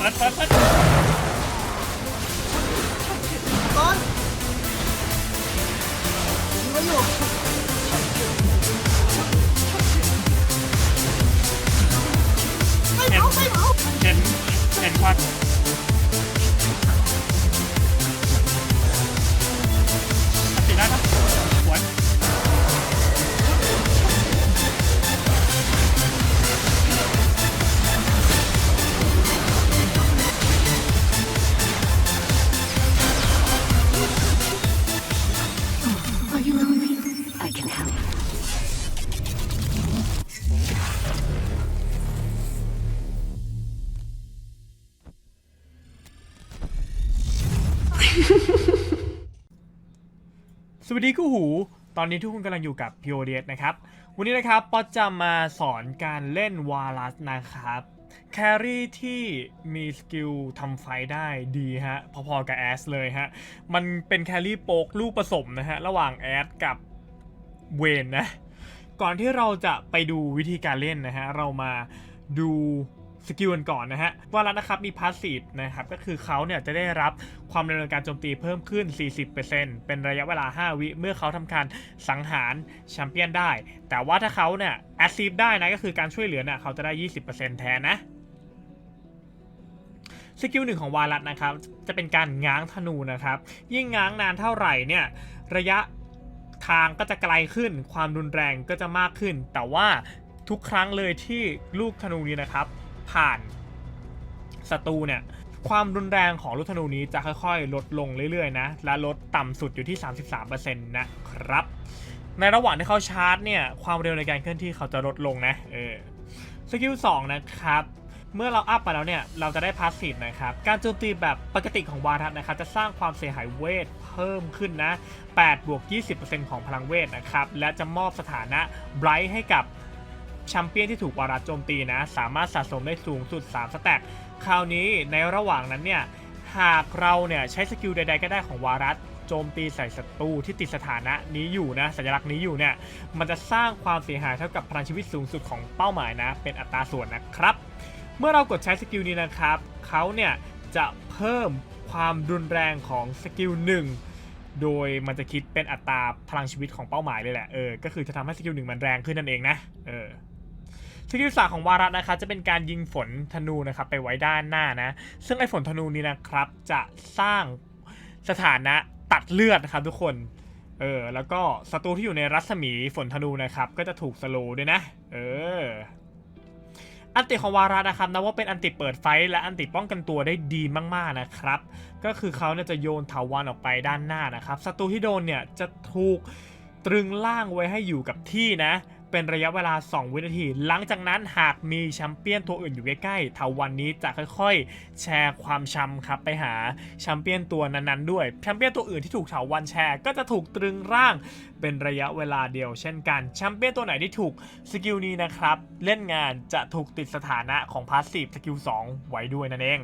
เปิดปัดปัดก้อนยิงมาอยู่ไม่เผาไม่เผาเห็นเห็นควัน สวัสดีคู่หู ตอนนี้ทุกคนกำลังอยู่กับ p o d s นะครับ วันนี้นะครับป๊อตจะมาสอนการเล่นวาลัสนะครับแครี่ที่มีสกิลทำไฟได้ดีฮะ พอๆกับแอสเลยฮะ มันเป็นแครี่โป๊กลูกผสมนะฮะ ระหว่างแอสกับเวนนะ ก่อนที่เราจะไปดูวิธีการเล่นนะฮะ เรามาดู สกิลกันก่อนนะฮะวาลัสนะครับมีพาสซีฟนะครับก็คือเขาเนี่ยจะได้รับความเร็วในการโจมตีเพิ่มขึ้น 40%เป็นระยะเวลา 5 วิเมื่อเขาทำการสังหารแชมเปี้ยนได้ แต่ว่าถ้าเขาเนี่ยแอสซีฟได้นะก็คือการช่วยเหลือเนี่ยเขาจะได้ 20%แทนนะสกิลหนึ่งของวาลัสนะครับจะเป็นการง้างธนูนะครับ ยิ่งง้างนานเท่าไหร่เนี่ยระยะทางก็จะไกลขึ้น ความรุนแรงก็จะมากขึ้น แต่ว่าทุกครั้งเลยที่ลูกธนูนี้นะครับ ผ่านศัตรูเนี่ยความรุนแรงของลูกธนูนี้จะค่อยๆ ลดลงเรื่อยๆนะ และลดต่ำสุดอยู่ที่ 33%นะครับ ในระหว่างที่เขาชาร์จเนี่ย ความเร็วในการเคลื่อนที่เขาจะลดลงนะ เออ สกิล 2 นะครับ เมื่อเราอัพไปแล้วเนี่ย เราจะได้พาสซีฟนะครับ การโจมตีแบบปกติของวาทัศนะครับ จะสร้างความเสียหายเวทเพิ่มขึ้นนะ8บวก20%ของพลังเวทนะครับ และจะมอบสถานะไบรท์ให้กับ แชมเปี้ยนที่ถูกวารัสโจมตีนะ สามารถสะสมได้สูงสุด 3 สแต็กคราวนี้ในระหว่างนั้นเนี่ย หากเราเนี่ยใช้สกิลใดๆก็ได้ของวารัสโจมตีใส่ศัตรูที่ติดสถานะนี้อยู่นะ สัญลักษณ์นี้อยู่เนี่ย มันจะสร้างความเสียหายเท่ากับพลังชีวิตสูงสุดของเป้าหมายนะ เป็นอัตราส่วนนะครับ เมื่อเรากดใช้สกิลนี้นะครับ เขาเนี่ยจะเพิ่มความรุนแรงของสกิลหนึ่งโดยมันจะคิดเป็นอัตราพลังชีวิตของเป้าหมายเลยแหละ เออ ก็คือจะทำให้สกิลหนึ่งมันแรงขึ้นนั่นเองนะ เออ สกิลสาของวาระนะครับจะเป็นการยิงฝนธนูนะครับไปไว้ด้านหน้านะ ซึ่งไอ้ฝนธนูนี้นะครับจะสร้างสถานะตัดเลือดนะครับทุกคน เออแล้วก็ศัตรูที่อยู่ในรัศมีฝนธนูนะครับก็จะถูกสโลด้วยนะ เอออันติของวาระนะครับนับว่าเป็นอันติเปิดไฟและอันติป้องกันตัวได้ดีมากๆนะครับ ก็คือเขาเนี่ยจะโยนถาวันออกไปด้านหน้านะครับศัตรูที่โดนเนี่ยจะถูกตรึงล่างไว้ให้อยู่กับที่นะ เป็นระยะเวลา 2 วินาที หลังจากนั้นหากมีแชมเปี้ยนตัวอื่นอยู่ใกล้ๆเถาวันนี้จะค่อยๆ แชร์ความช้ำครับไปหาแชมเปี้ยนตัวนั้นๆด้วยแชมเปี้ยนตัวอื่นที่ถูกเถาวันแชร์ ก็จะถูกตรึงร่างเป็นระยะเวลาเดียวเช่นกันแชมเปี้ยนตัวไหนที่ถูกสกิลนี้นะครับเล่นงานจะถูกติดสถานะของพาสซีฟสกิล2ไว้ด้วยนั่นเอง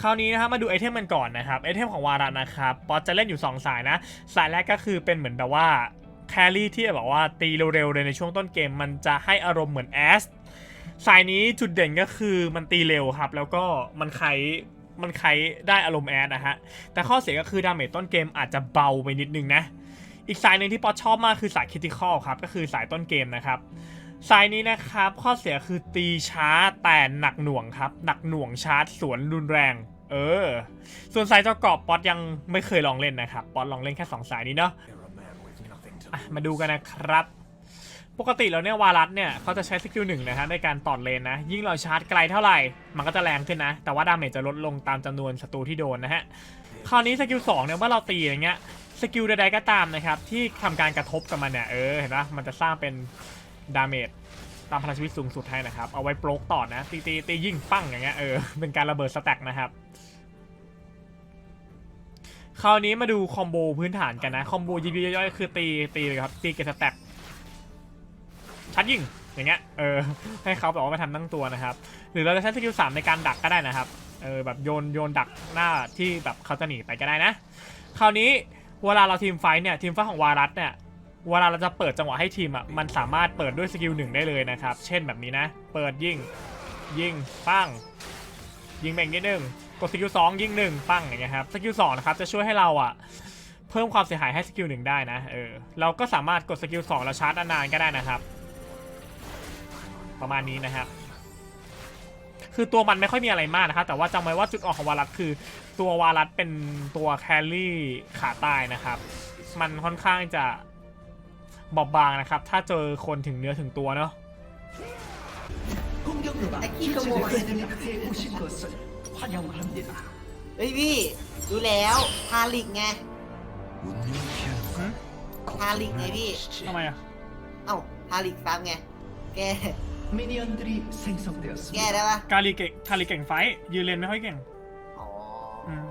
คราวนี้นะครับมาดูไอเทมมันก่อนนะครับไอเทมของวาระนะครับป๊อตจะเล่นอยู่ 2 สายนะ สายแรกก็คือเป็นเหมือนแบบว่า แครี่ที่แบบว่าตีเร็วๆเลยในช่วงต้นเกม มันจะให้อารมณ์เหมือนแอสสายนี้จุดเด่นก็คือมันตีเร็วครับ แล้วก็มันไขมันไขได้อารมณ์แอสนะฮะ แต่ข้อเสียก็คือดาเมจต้นเกมอาจจะเบาไปนิดนึงนะ อีกสายหนึ่งที่ป๊อตชอบมากคือสายคิติคอลครับ ก็คือสายต้นเกมนะครับสายนี้นะครับ ข้อเสียคือตีช้าแต่หนักหน่วงครับ หนักหน่วงชาร์จสวนรุนแรง เออ ส่วนสายเจ้ากรอบป๊อตยังไม่เคยลองเล่นนะครับ ป๊อตลองเล่นแค่2สายนี้เนาะอะ มาดูกันนะครับ ปกติแล้วเนี่ยวารัสเนี่ยเขาจะใช้สกิลหนึ่งนะฮะในการตอดเลนนะ ยิ่งเราชาร์จไกลเท่าไหร่ มันก็จะแรงขึ้นนะ แต่ว่าดาเมจจะลดลงตามจำนวนศัตรูที่โดนนะฮะ คราวนี้สกิล2เนี่ยเมื่อเราตีอย่างเงี้ย สกิลใดๆก็ตามนะครับ ที่ทำการกระทบกับมันเนี่ย เออ เห็นปะมันจะสร้างเป็นดาเมจตามพลังชีวิตสูงสุดให้นะครับ เอาไว้โปรกต่อนะ ตีตีตียิ่งปั้งอย่างเงี้ย เออ เป็นการระเบิดสแต็กนะครับ คราวนี้มาดูคอมโบพื้นฐานกันนะ คอมโบยิบย่อยๆคือตีตีเลยครับตีเกตสแต็กชัดยิงอย่างเงี้ยเออให้เขาแบบว่ามาทำตั้งตัวนะครับ หรือเราจะใช้สกิลสามในการดักก็ได้นะครับเออแบบโยนโยนดักหน้าที่แบบเขาจะหนีไปก็ได้นะ คราวนี้เวลาเราทีมไฟเนี่ยทีมไฟของวารัสเนี่ยเวลาเราจะเปิดจังหวะให้ทีมอะมันสามารถเปิดด้วยสกิลหนึ่งได้เลยนะครับ เช่นแบบนี้นะ เปิดยิงยิงปั้งยิงแบ่งนิดนึง กดสกิลสองยิงหนึ่งปั้งอย่างเงี้ยครับสกิลสองนะครับจะช่วยให้เราอ่ะเพิ่มความเสียหายให้สกิลหนึ่งได้นะเออเราก็สามารถกดสกิลสองแล้วชาร์จนานๆก็ได้นะครับ ประมาณนี้นะครับ คือตัวมันไม่ค่อยมีอะไรมากนะครับ แต่ว่าจำไว้ว่าจุดอ่อนของวารัสคือ ตัววารัสเป็นตัวแครี่ขาตายนะครับ มันค่อนข้างจะบอบบางนะครับ ถ้าเจอคนถึงเนื้อถึงตัวเนาะ 공격로가 아끼 좀 먹어야 에 오신 것을 환영합니다. เฮ้ยพี่รู้แล้วฮาลิกไง ฮาลิกไงพี่ ทำไมอ่ะ เอ้าฮาลิกซ้ำไง แก 미니언들이 แก้ 생성되었습니다. ได้ปะ กาลีเก่งกาลีเก่งไฟท์ยืนเลนไม่ค่อยเก่ง อ๋ออ อืม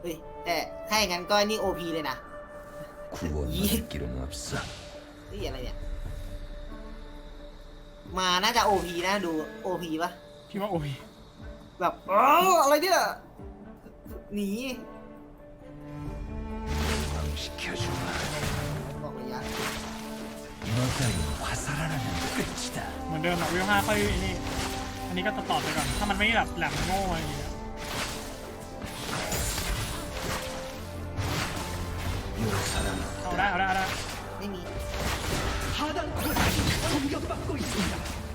เฮ้ย แต่ถ้าอย่างนั้นก็นี่โอพีเลยนะ 구원받을 길은 없어. นี่อะไรเนี่ย มาน่าจะโอพีนะดูโอพีปะ พี่ว่าโอ้ย แบบเอ้อะไรเนี่ยหนีบอกระยะเหมือนเดิมหลัวิวห้าค่อยอันนี้อันนี้ก็ตัดต่อไปก่อน ถ้ามันไม่แบบแหลมโง่อะไรอย่างเงี้ยเอาได้เอาได้เอาได้ไม่มี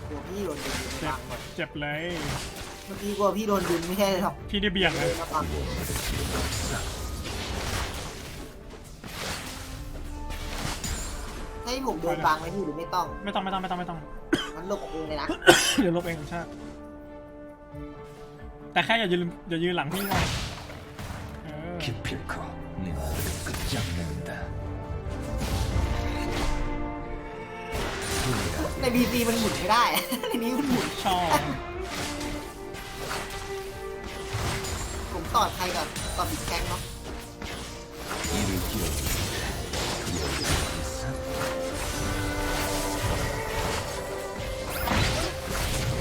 โอ้พี่โดนเด็กเจ็บางหมดเจ็บเลย เมื่อกี้กลัวพี่โดนดึงไม่ใช่เลยหรอก พี่ได้เบี่ยงเลย มาฟังให้ผมโดนบังไหมพี่หรือไม่ต้อง ไม่ต้องไม่ต้องไม่ต้องไม่ต้อง มันหลบเองเลยนะ เดี๋ยวลบเองใช่แต่แค่อย่ายืนอย่ายืนหลังพี่นะเออ 기필코 네 아들을 끝장낸다. ในบีซีมันหมุนไม่ได้ ในนี้มันหมุน ชอบ ต่อไทยกับกับปีกแก๊งเนาะ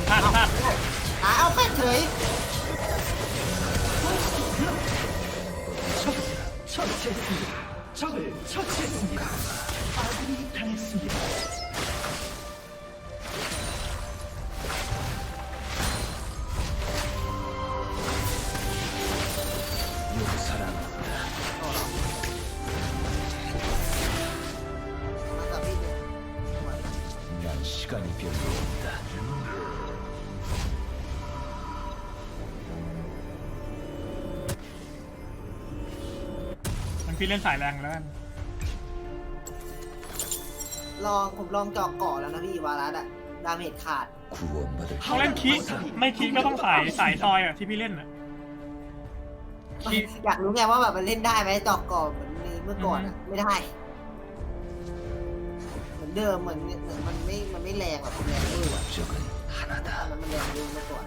พลาดพาอะเอาแค่เฉย พี่เล่นสายแรงแล้วกันลองผมลองจอกก่อแล้วนะพี่วารัสอะดาเมจขาดต้อเล่นคิไม่คิก็ต้องสายสายซอยอะที่พี่เล่นอะอยากรู้ไงว่าแบบมันเล่นได้ไหมจอกก่อเหมือนเมื่อก่อนอะไม่ได้เหมือนเดิมเหมือนเหมือนมันไม่มันไม่แรงแบบแรงด้วยอะมันแรงเมื่อก่อน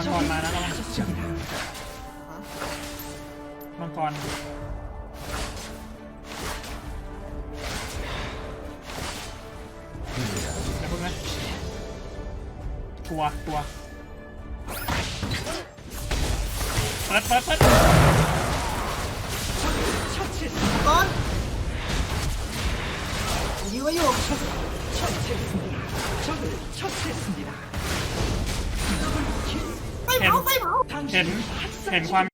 มังกรมาแล้วมังกรตัวตัวตัวเปิดเปิดเปิดก้อนยื้อไว้อยู่ เห็น เห็น เห็นความ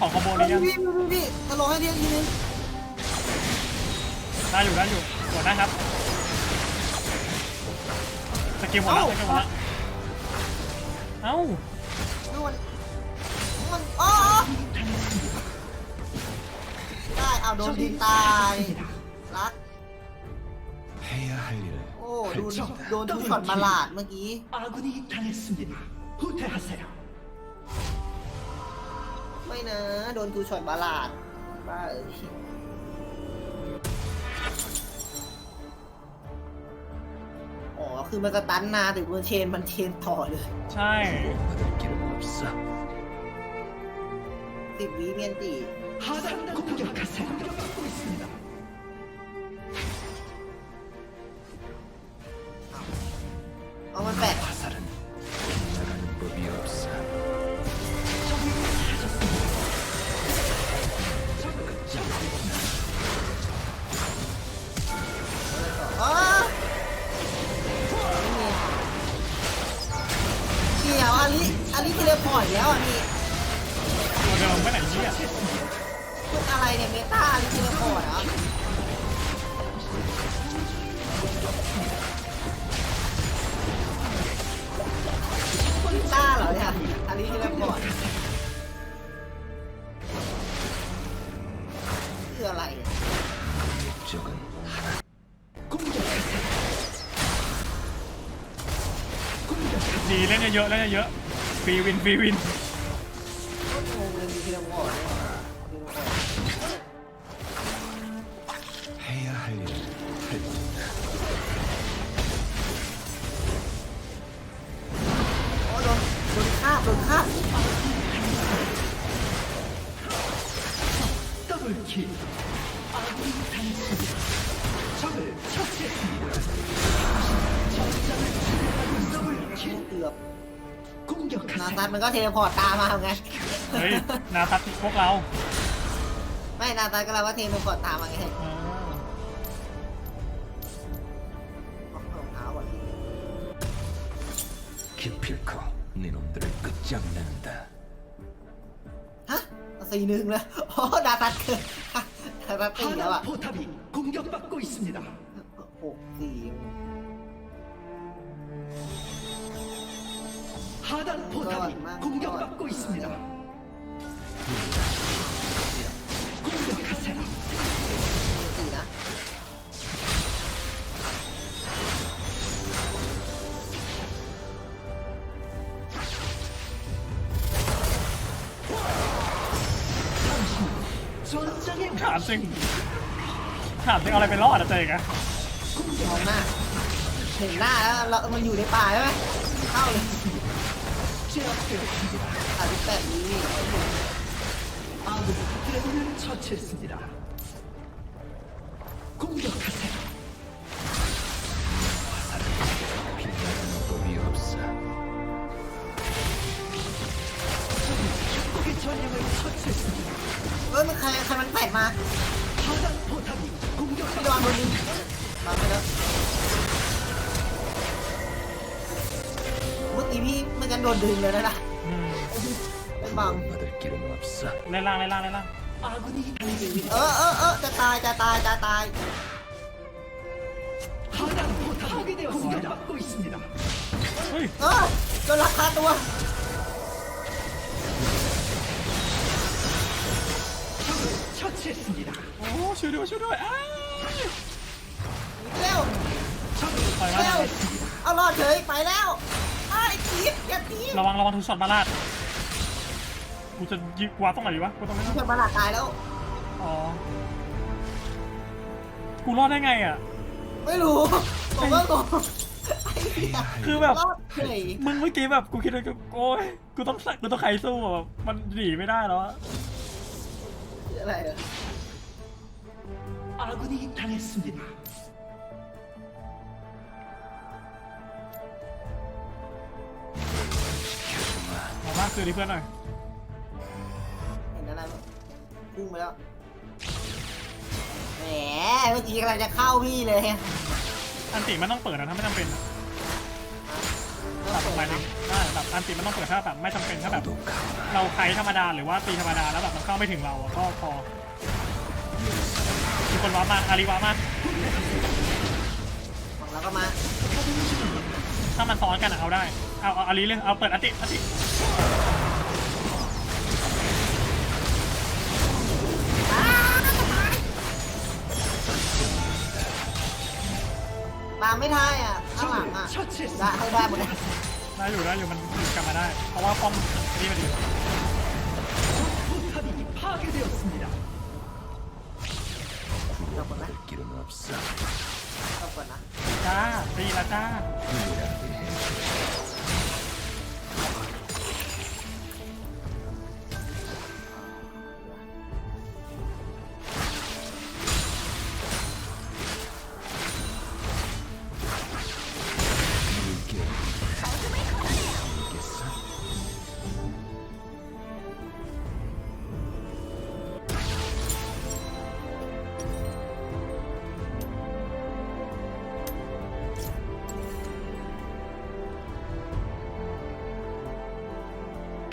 ของขอมโนี่ยังพี่ตลกให้เรียกอีกนึงได้อยู่ได้อยู่หมดได้ครับ สกิลหมดแล้วสกิลหมดแล้วเอ้าดูมัมันอ๋อได้เอาโดนดีตายรัก Heya Heira. โอ้ดูโดนทุกช็อตมาลาดเมื่อกี้ 아군이 당했습니다. 후퇴하세요. ไม่นะ โดนทูช็อตบาลาดบ้าเอ้ยอ๋อ คือมันสตันนานถึงมันเชนมันเชนต่อเลย ใช่ 구원받을 길은 없어. สิบวิเมียนตี 하단 공격하세요. 공격받고 있습니다. ว่ามันแปยวอาลิอาลิเทเลพอร์ตกแล้วอะพี่เดิมไปไหนเนี่ย พวกอะไรเนี่ยเมตาอาลิเทเลพอร์ตอะ เยอะๆเล่นเยอะฟรีวินฟรีวิน มันก็เทเลพอร์ตตามมาไง เฮ้ยนาทัดพวกเรา ไม่นาซัดก็เราว่าเทเลพอร์ตตามมาไง เออ เอารองเท้าก่อน 기필코 네 놈들을 끝장낸다. ฮะสี่หนึ่งเลยอ๋อนาซัดเกินนาซัดตีแล้ว 하단 อ่ะ 포탑이 공격받고 있습니다. หกสี่ 하단 포탑이 그만, 공격받고 있습니다. 공격하세요. สี่นะ 전장의 ถามจริงถามจริงเอาอะไรไปรอดอะเจ๊กอะ มองหน้า เห็นหน้าแล้วเรามันอยู่ในป่าใช่ไหมเข้าเลย 아르타님이 아무도 그들의 혼을 처치했습니다. 공격! กี้พี่ไม่กันโดนดึงเลยนะนะ อืม ไม่บัง 받을 길은 없어. เล่นล่างเล่นล่างเล่นล่าง 아군이 당했습니다. เออเออเออจะตายจะตายจะตาย 하단 포탑이 파괴되었습니다. 공격받고 있습니다. เฮ้ย เออโดนราคาตัว 적을 처치했습니다. โอ้ช่วยด้วยช่วยด้วยอ้าว เร็ว 적을 ปล่อยมา เร็วเอารอดเฉยไปแล้ว ไอ้ทีบอย่าทีบ ระวังระวังทุกช็อตมาลาดกูจะยิงวาตรงไหนดีวะกูตรงนี้ เพื่อนมาหลักตายแล้ว อ๋อกูรอดได้ไงอ่ะ ไม่รู้ผมก็งงไอ้เหี้ย 해야 할 คือแบบ รอดเฉย มึงเมื่อกี้แบบกูคิดว่าโอ้ยกูต้องกูต้องใครสู้อะแบบมันหนีไม่ได้แล้วอะ อะไรอะ 아군이 당했습니다. ดูที่เพื่อนหน่อยเห็นอะไรพุ่งไปแล้ว แหม เมื่อกี้กำลังจะเข้าพี่เลยอันติมันต้องเปิดนะถ้าไม่จำเป็นตัดออกมาเองได้ตัดอันติมันต้องเปิดถ้าแบบไม่จำเป็นถ้าแบบ เราใครธรรมดาหรือว่าตีธรรมดาแล้วแบบมันเข้าไม่ถึงเราอะก็พอมีคนว้ามาอารีว้ามาของเราก็มา ถ้ามันซ้อนกันอะเอาได้ เอาเอาอารีเลยเอาเปิดอันติอันติ ไม่ได้อะข้างหลังอะได้ให้ได้หมดเลยได้อยู่ได้อยู่มันกลับมาได้ เพราะว่าป้อมนี่มันดีเราก่อนนะเราก่อนนะจ้าตีละจ้า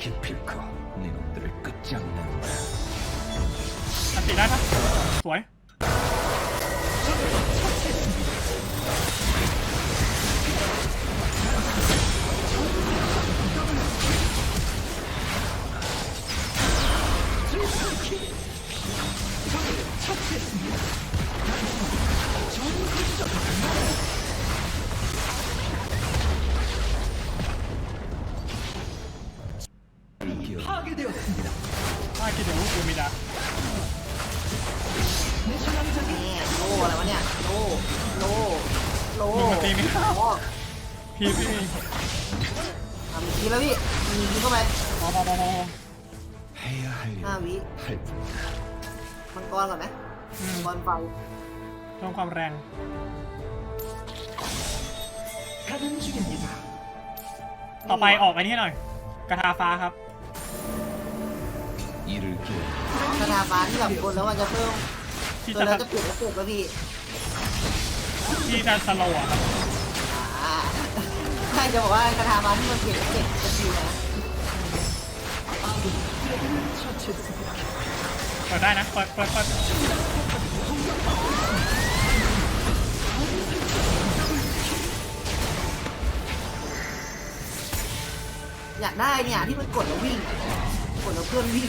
기필코 네 놈들을 끝장낸다. อันติได้ปะสวย 파괴되었습니다. มาคิดเดี๋ยวกูมีดา แม่โลอะไรวะเนี่ยโลโลโล มึงมาตีไม่เข้า โอ้ พี่พี่ ทำทีแล้วพี่มีทีเข้าไป พอพอพอพอ 해야 할 ห้า 일은 วิ 할 뿐이다. มังกรก่อนไหม อืม มังกรไฟ เพิ่มความแรง 가는 중입니다. ต่อไปออกอันนี้ให้หน่อย กระทาฟ้าครับ 이를 겨. คาถาฟ้าที่แบบคนแล้วมันจะเพิ่ม ที่ ตัว จะ แล้วจะเปลี่ยนระบบแล้วพี่ ที่จะสโลว์อะครับ อ่าใช่จะบอกว่าคาถาฟ้าที่มันเปลี่ยนระบบจะดีนะ 처치했습니다. เปิดได้นะ เปิดเปิดเปิด อยากได้เนี่ยที่มันกดแล้ววิ่งอะกดแล้วเพื่อนวิ่ง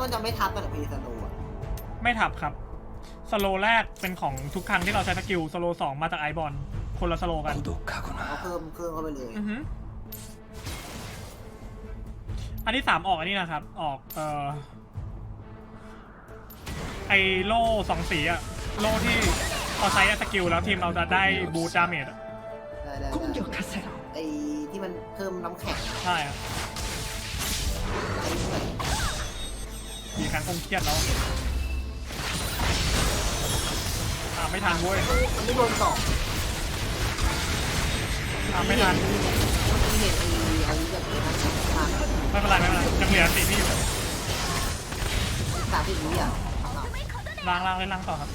้วมันจะไม่ทับกันเหรอพีสโลว์ะไม่ทับครับ สโลแรกเป็นของทุกครั้งที่เราใช้สกิล สโลสองมาจากไอบอล คนละสโลกันเอาเพิ่มเพิ่มเข้าไปเลยอันที่สามออกอันนี้นะครับ ออกเออไอโล่สองสีอะโล่ที่พอใช้สกิลแล้วทีมเราจะได้บูตดาเมจอะได้ได้ไไอที่มันเพิ่มน้ำแข็งใช่อะ การคงเครียดแล้วตามไม่ทันเว้ยมันไม่โดนสองตามไม่ทันมันเห็นไอ้ไอ้แบบนี้นะทางไม่เป็นไรไม่เป็นไรยังเหลือสี่ที่อยู่สามสิบวิอะล้างล้างเลยล้างต่อครับ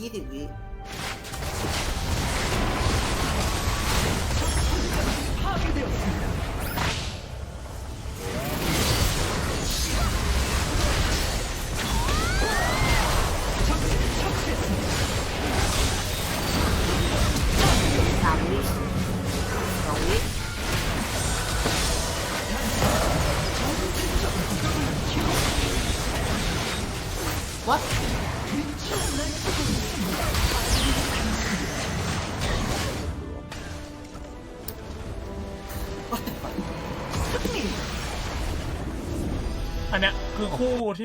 ยี่สิบวิ คู่ที่